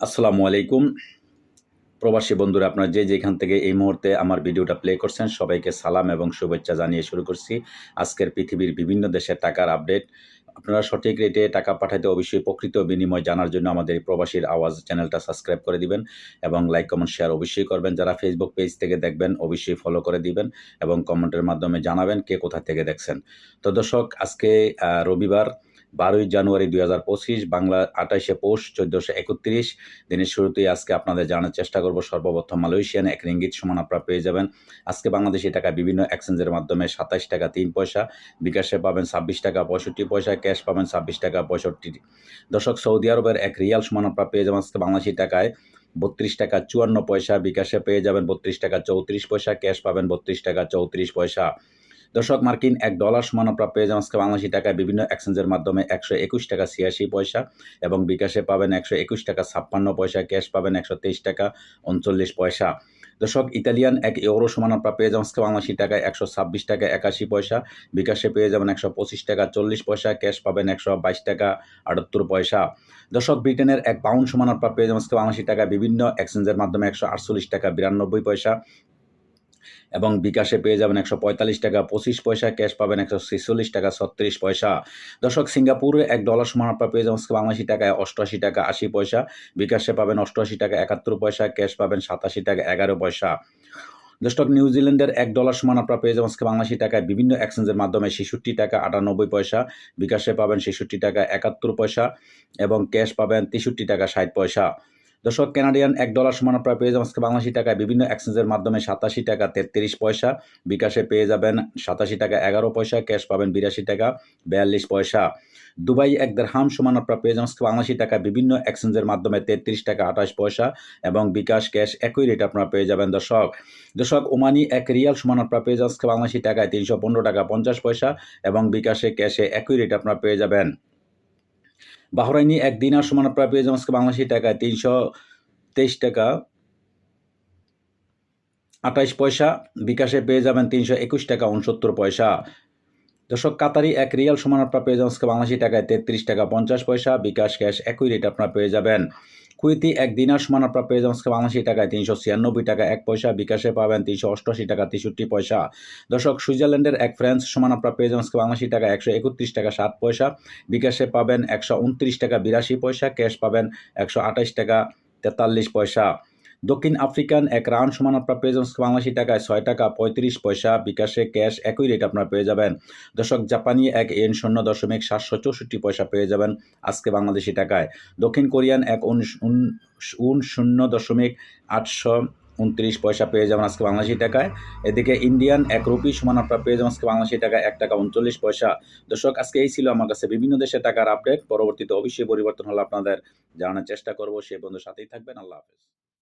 আসসালামু আলাইকুম। প্রবাসী বন্ধুরা, আপনারা যে যেখান থেকে এই মুহূর্তে আমার ভিডিওটা প্লে করছেন, সবাইকে সালাম এবং শুভেচ্ছা জানিয়ে শুরু করছি। আজকের পৃথিবীর বিভিন্ন দেশের টাকার আপডেট। আপনারা সঠিক রেটে টাকা পাঠাতে অবশ্যই প্রকৃত বিনিময় জানার জন্য আমাদের প্রবাসীর আওয়াজ চ্যানেলটা সাবস্ক্রাইব করে দিবেন এবং লাইক, কমেন্ট, শেয়ার অবশ্যই করবেন। যারা ফেসবুক পেজ থেকে দেখবেন, অবশ্যই ফলো করে দিবেন এবং কমেন্টের মাধ্যমে জানাবেন কে কোথা থেকে দেখছেন। তো দর্শক, আজকে রবিবার বারোই জানুয়ারি দুই হাজার পঁচিশ, বাংলা আঠাইশে পৌষ চোদ্দোশো একত্রিশ। দিনের শুরুতেই আজকে আপনাদের জানার চেষ্টা করব, সর্বপ্রথম মালয়েশিয়ান এক রিঙ্গিত সমান আপনারা পেয়ে যাবেন। আজকে বাংলাদেশি টাকা বিভিন্ন এক্সচেঞ্জের মাধ্যমে সাতাইশ টাকা তিন পয়সা, বিকাশে পাবেন ছাব্বিশ টাকা পঁয়ষট্টি পয়সা, ক্যাশ পাবেন ছাব্বিশ টাকা পঁয়ষট্টি। দর্শক, সৌদি আরবের এক রিয়াল সমান আপনারা পেয়ে যাবেন আজকে বাংলাদেশি টাকায়। বত্রিশ টাকা চুয়ান্ন পয়সা, বিকাশে পেয়ে যাবেন বত্রিশ টাকা চৌত্রিশ পয়সা, ক্যাশ পাবেন বত্রিশ টাকা চৌত্রিশ পয়সা। দর্শক, মার্কিন এক ডলার সমান আপনারা পেয়ে যাবেন আজকে বাংলাদেশি টাকায় বিভিন্ন এক্সচেঞ্জের মাধ্যমে একশো একুশ টাকা ছিয়াশি পয়সা এবং বিকাশে পাবেন একশো একুশ টাকা ছাপ্পান্ন পয়সা, ক্যাশ পাবেন একশো তেইশ টাকা উনচল্লিশ পয়সা। দর্শক, ইতালিয়ান এক ইউরো সমান আপনারা পেয়ে যাবেন আজকে বাংলাদেশি টাকায় একশো ছাব্বিশ টাকা একাশি পয়সা, বিকাশে পেয়ে যাবেন একশো পঁচিশ টাকা চল্লিশ পয়সা, ক্যাশ পাবেন একশো বাইশ টাকা আটাত্তর পয়সা। দর্শক, ব্রিটেনের এক পাউন্ড সমান আপনারা পেয়ে যাবেন আজকে বাংলাদেশি টাকা বিভিন্ন এক্সচেঞ্জের মাধ্যমে একশো আটচল্লিশ টাকা বিরানব্বই পয়সা এবং বিকাশে পেয়ে যাবেন একশো পঁয়তাল্লিশ টাকা, পঁচিশ পয়সা, ক্যাশ পাবেন একশো ছেচল্লিশ টাকা, ছত্রিশ পয়সা। দর্শক, সিঙ্গাপুরে এক ডলার সমান আপনারা পেয়ে যাবেন বাংলাদেশি টাকায় অষ্টআশি টাকা, আশি পয়সা। বিকাশে পাবেন অষ্টআশি টাকা, একাত্তর পয়সা, ক্যাশ পাবেন সাতাশি টাকা, এগারো পয়সা। দর্শক নিউজিল্যান্ডের এক ডলার সমান আপনারা পেয়ে যাবেন বাংলাদেশি টাকায় বিভিন্ন এক্সচেঞ্জের মাধ্যমে ছেষট্টি টাকা, আটানব্বই পয়সা। বিকাশে পাবেন ছেষট্টি টাকা, একাত্তর পয়সা এবং ক্যাশ পাবেন তেষট্টি টাকা, ষাট পয়সা। দর্শক কানাডিয়ান এক ডলার সমান আপনারা পেয়ে যাবেন আজকে বাংলাদেশি টাকায়। বিভিন্ন এক্সচেঞ্জের মাধ্যমে সাতাশি টাকা তেত্রিশ পয়সা, বিকাশে পেয়ে যাবেন সাতাশি টাকা এগারো পয়সা ক্যাশ পাবেন বিরাশি টাকা বিয়াল্লিশ পয়সা। দুবাই এক দেড়হাম সমান আপনারা পেয়ে যাবেন বাংলাদেশি টাকা বিভিন্ন এক্সচেঞ্জের মাধ্যমে তেত্রিশ টাকা আঠাশ পয়সা এবং বিকাশ ক্যাশ একই রেট আপনারা পেয়ে যাবেন দর্শক। দর্শক, ওমানি এক রিয়াল সমান আপনারা পেয়ে যাবেন বাংলাদেশি টাকায় তিনশো পনেরো টাকা পঞ্চাশ পয়সা এবং বিকাশে ক্যাশে একই রেট আপনারা পেয়ে যাবেন। বাহরাইনি এক দিনার সমান প্রায় পেয়ে আজকে বাংলাদেশি টাকায় তিনশো তেইশ টাকা। আঠাইশ পয়সা, বিকাশে পেয়ে যাবেন তিনশো একুশ টাকা উনসত্তর পয়সা। দর্শক, কাতারি এক রিয়াল সমান আপনারা পেয়ে যাবেন বাংলাদেশি টাকায় তেত্রিশ টাকা পঞ্চাশ পয়সা, বিকাশ ক্যাশ একই রেট আপনারা পেয়ে যাবেন। কুয়েতি এক দিনার সমান আপনারা পেয়ে যাবেন আজকে বাংলাদেশি টাকায় তিনশো ছিয়ানব্বই টাকা। এক পয়সা বিকাশে পাবেন তিনশো অষ্টআশি টাকা, তেষট্টি পয়সা। দর্শক, সুইজারল্যান্ডের এক ফ্রেন্স সমান আপনারা পেয়ে যাবেন আজকে বাংলাদেশি টাকা একশো একত্রিশ টাকা, সাত পয়সা। বিকাশে পাবেন একশো উনত্রিশ টাকা, বিরাশি পয়সা। ক্যাশ পাবেন একশো আঠাশ টাকা, তেতাল্লিশ পয়সা। দক্ষিণ আফ্রিকান এক রাউন্ড সমান আপনারা পেয়ে যাবেন বাংলাদেশি টাকায় ছয় টাকা পঁয়ত্রিশ পয়সা, বিকাশে ক্যাশ একই রেট আপনারা পেয়ে যাবেন। দর্শক, জাপানি এক এন শূন্য দশমিক সাতশো চৌষট্টি পয়সা পেয়ে যাবেন আজকে বাংলাদেশি টাকায়। দক্ষিণ কোরিয়ান এক উন শূন্য দশমিক আটশো উনত্রিশ পয়সা পেয়ে যাবেন আজকে বাংলাদেশি টাকায়। এদিকে ইন্ডিয়ান এক রুপি সমান আপনারা পেয়ে যাবেন আজকে বাংলাদেশি টাকায় এক টাকা উনচল্লিশ পয়সা। দর্শক, আজকে এই ছিল আমার কাছে বিভিন্ন দেশের টাকার আপডেট। পরবর্তীতে অবশ্যই পরিবর্তন হলে আপনাদের জানানোর চেষ্টা করব। সে বন্ধু সাথেই থাকবেন। আল্লাহ হাফেজ।